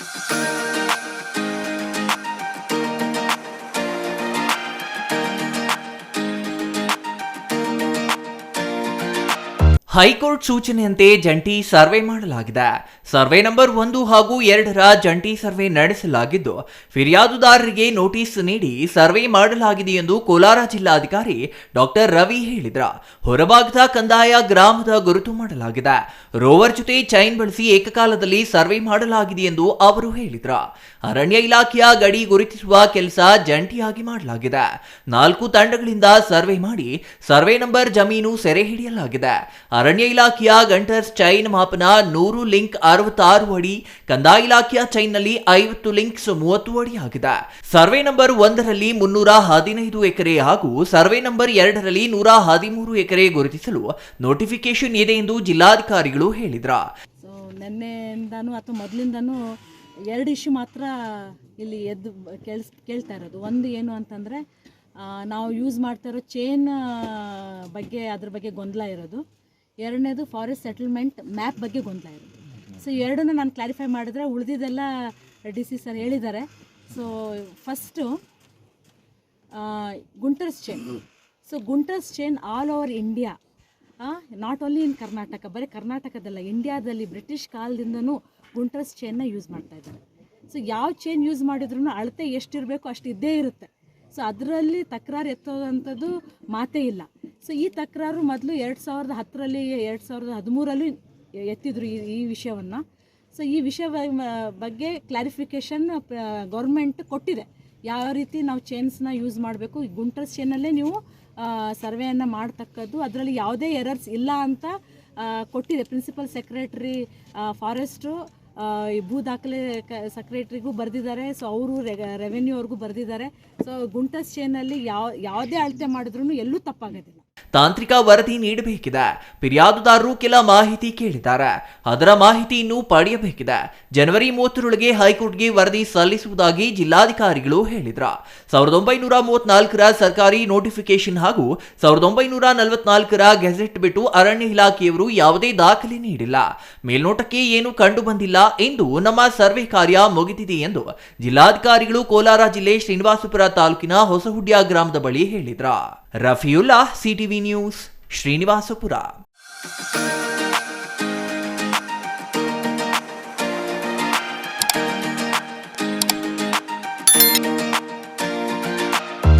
Música high court ಸೂಚನೆಯಂತೆ ಜಂಟಿ survey ಮಾಡಲಾಗಿದೆ. ಸರ್ವೆ ನಂಬರ್ ಒಂದು ಹಾಗೂ ಎರಡರ ಜಂಟಿ ಸರ್ವೆ ನಡೆಸಲಾಗಿದ್ದು, ಫಿರ್ಯಾದುದಾರರಿಗೆ ನೋಟಿಸ್ ನೀಡಿ ಸರ್ವೆ ಮಾಡಲಾಗಿದೆ ಎಂದು ಕೋಲಾರ ಜಿಲ್ಲಾಧಿಕಾರಿ ಡಾಕ್ಟರ್ ರವಿ ಹೇಳಿದ್ರ. ಹೊರಭಾಗದ ಕಂದಾಯ ಗ್ರಾಮದ ಗುರುತು ಮಾಡಲಾಗಿದೆ. ರೋವರ್ ಜೊತೆ ಚೈನ್ ಬಳಸಿ ಏಕಕಾಲದಲ್ಲಿ ಸರ್ವೆ ಮಾಡಲಾಗಿದೆ ಎಂದು ಅವರು ಹೇಳಿದ್ರ. ಅರಣ್ಯ ಇಲಾಖೆಯ ಗಡಿ ಗುರುತಿಸುವ ಕೆಲಸ ಜಂಟಿಯಾಗಿ ಮಾಡಲಾಗಿದೆ. ನಾಲ್ಕು ತಂಡಗಳಿಂದ ಸರ್ವೆ ಮಾಡಿ ಸರ್ವೆ ನಂಬರ್ ಜಮೀನು ಸೆರೆ ಹಿಡಿಯಲಾಗಿದೆ ಅರಣ್ಯ ಇಲಾಖೆಯ ಗಂಟರ್ಸ್ ಚೈನ್ ಮಾಪನ ನೂರು ಲಿಂಕ್ ಅರವತ್ತಾರು ಅಡಿ, ಕಂದಾಯ ಇಲಾಖೆಯ ಚೈನ್ನಲ್ಲಿ ಐವತ್ತು ಲಿಂಕ್ಸ್ ಮೂವತ್ತು ಅಡಿ ಆಗಿದೆ. ಸರ್ವೆ ನಂಬರ್ ಒಂದರಲ್ಲಿ ಮುನ್ನೂರ ಹದಿನೈದು ಎಕರೆ ಹಾಗೂ ಸರ್ವೆ ನಂಬರ್ ಎರಡರಲ್ಲಿ ನೂರ ಹದಿಮೂರು ಎಕರೆ ಗುರುತಿಸಲು ನೋಟಿಫಿಕೇಶನ್ ಇದೆ ಎಂದು ಜಿಲ್ಲಾಧಿಕಾರಿಗಳು ಹೇಳಿದ್ರ. ನಿನ್ನೆಯಿಂದನೂ ಅಥವಾ ಮೊದಲಿಂದನೂ ಎರಡು ಇಶ್ಯೂ ಮಾತ್ರ ಇಲ್ಲಿ ಎದ್ದು ಕೇಳಿಸ್, ಕೇಳ್ತಾ ಇರೋದು. ಒಂದು ಏನು ಅಂತಂದರೆ ನಾವು ಯೂಸ್ ಮಾಡ್ತಾ ಇರೋ ಚೇನ್ ಬಗ್ಗೆ, ಅದ್ರ ಬಗ್ಗೆ ಗೊಂದಲ ಇರೋದು. ಎರಡನೇದು ಫಾರೆಸ್ಟ್ ಸೆಟಲ್ಮೆಂಟ್ ಮ್ಯಾಪ್ ಬಗ್ಗೆ ಗೊಂದಲ ಇರೋದು ಸೊ ಎರಡನ್ನೂ ನಾನು ಕ್ಲಾರಿಫೈ ಮಾಡಿದ್ರೆ ಉಳಿದಿದ್ದೆಲ್ಲ ಡಿ ಸಿ ಸರ್ ಹೇಳಿದ್ದಾರೆ. So first Gunter's chain so Gunter's chain all over India not only in Karnataka ಬರೀ ಕರ್ನಾಟಕದಲ್ಲ ಇಂಡಿಯಾದಲ್ಲಿ ಬ್ರಿಟಿಷ್ ಕಾಲದಿಂದನೂ ಗುಂಟರ್ಸ್ ಚೇನ್ನ ಯೂಸ್ ಮಾಡ್ತಾ ಇದ್ದಾರೆ. ಸೊ ಯಾವ ಚೇನ್ ಯೂಸ್ ಮಾಡಿದ್ರು ಅಳತೆ ಎಷ್ಟಿರಬೇಕು ಅಷ್ಟು ಇದ್ದೇ ಇರುತ್ತೆ. ಸೊ ಅದರಲ್ಲಿ ತಕರಾರು ಎತ್ತೋದಂಥದ್ದು ಮಾತೇ ಇಲ್ಲ. ಸೊ ಈ ತಕರಾರು ಮೊದಲು ಎರಡು ಸಾವಿರದ ಹತ್ತರಲ್ಲಿ, ಎರಡು ಸಾವಿರದ ಹದಿಮೂರಲ್ಲಿ ಎತ್ತಿದ್ರು ಈ ಈ ವಿಷಯವನ್ನು. ಸೊ ಈ ವಿಷಯ ಬಗ್ಗೆ ಕ್ಲಾರಿಫಿಕೇಷನ್ ಗೌರ್ಮೆಂಟ್ ಕೊಟ್ಟಿದೆ. ಯಾವ ರೀತಿ ನಾವು ಚೇನ್ಸ್ನ ಯೂಸ್ ಮಾಡಬೇಕು? ಈ ಗುಂಟರ್ಸ್ ಚೇನಲ್ಲೇ ನೀವು ಸರ್ವೆಯನ್ನು ಮಾಡ್ತಕ್ಕದ್ದು. ಅದರಲ್ಲಿ ಯಾವುದೇ ಎರರ್ಸ್ ಇಲ್ಲ ಅಂತ ಕೊಟ್ಟಿದೆ. ಪ್ರಿನ್ಸಿಪಲ್ ಸೆಕ್ರೆಟ್ರಿ ಫಾರೆಸ್ಟು ಭೂ ದಾಖಲೆ ಸೆಕ್ರೆಟ್ರಿಗೂ ಬರೆದಿದ್ದಾರೆ ಸೊ ಅವರು ರೆವೆನ್ಯೂ ಅವ್ರಿಗೂ ಬರೆದಿದ್ದಾರೆ. ಸೊ ಗುಂಟಸ್ ಚೇನಲ್ಲಿ ಯಾವ, ಯಾವುದೇ ಅಳತೆ ಮಾಡಿದ್ರು ಎಲ್ಲೂ ತಪ್ಪಾಗೋದಿಲ್ಲ. ತಾಂತ್ರಿಕ ವರದಿ ನೀಡಬೇಕಿದೆ. ಫಿರ್ಯಾದುದಾರರು ಕೆಲ ಮಾಹಿತಿ ಕೇಳಿದ್ದಾರೆ. ಅದರ ಮಾಹಿತಿ ಇನ್ನೂ ಪಡೆಯಬೇಕಿದೆ. ಜನವರಿ ಮೂವತ್ತರೊಳಗೆ ಹೈಕೋರ್ಟ್ಗೆ ವರದಿ ಸಲ್ಲಿಸುವುದಾಗಿ ಜಿಲ್ಲಾಧಿಕಾರಿಗಳು ಹೇಳಿದ್ರು. ಸಾವಿರದ ಒಂಬೈನೂರ ಮೂವತ್ನಾಲ್ಕರ ಸರ್ಕಾರಿ ನೋಟಿಫಿಕೇಶನ್ ಹಾಗೂ ಸಾವಿರದ ಒಂಬೈನೂರ ನಲವತ್ನಾಲ್ಕರ ಗೆಜೆಟ್ ಬಿಟ್ಟು ಅರಣ್ಯ ಇಲಾಖೆಯವರು ಯಾವುದೇ ದಾಖಲೆ ನೀಡಿಲ್ಲ. ಮೇಲ್ನೋಟಕ್ಕೆ ಏನು ಕಂಡು ಬಂದಿಲ್ಲ ಎಂದು ನಮ್ಮ ಸರ್ವೆ ಕಾರ್ಯ ಮುಗಿದಿದೆ ಎಂದು ಜಿಲ್ಲಾಧಿಕಾರಿಗಳು ಕೋಲಾರ ಜಿಲ್ಲೆ ಶ್ರೀನಿವಾಸಪುರ ತಾಲೂಕಿನ ಹೊಸಹುಡ್ಯ ಗ್ರಾಮದ ಬಳಿ ಹೇಳಿದ್ರ. Rafiulla, CTV news, Srinivasapura.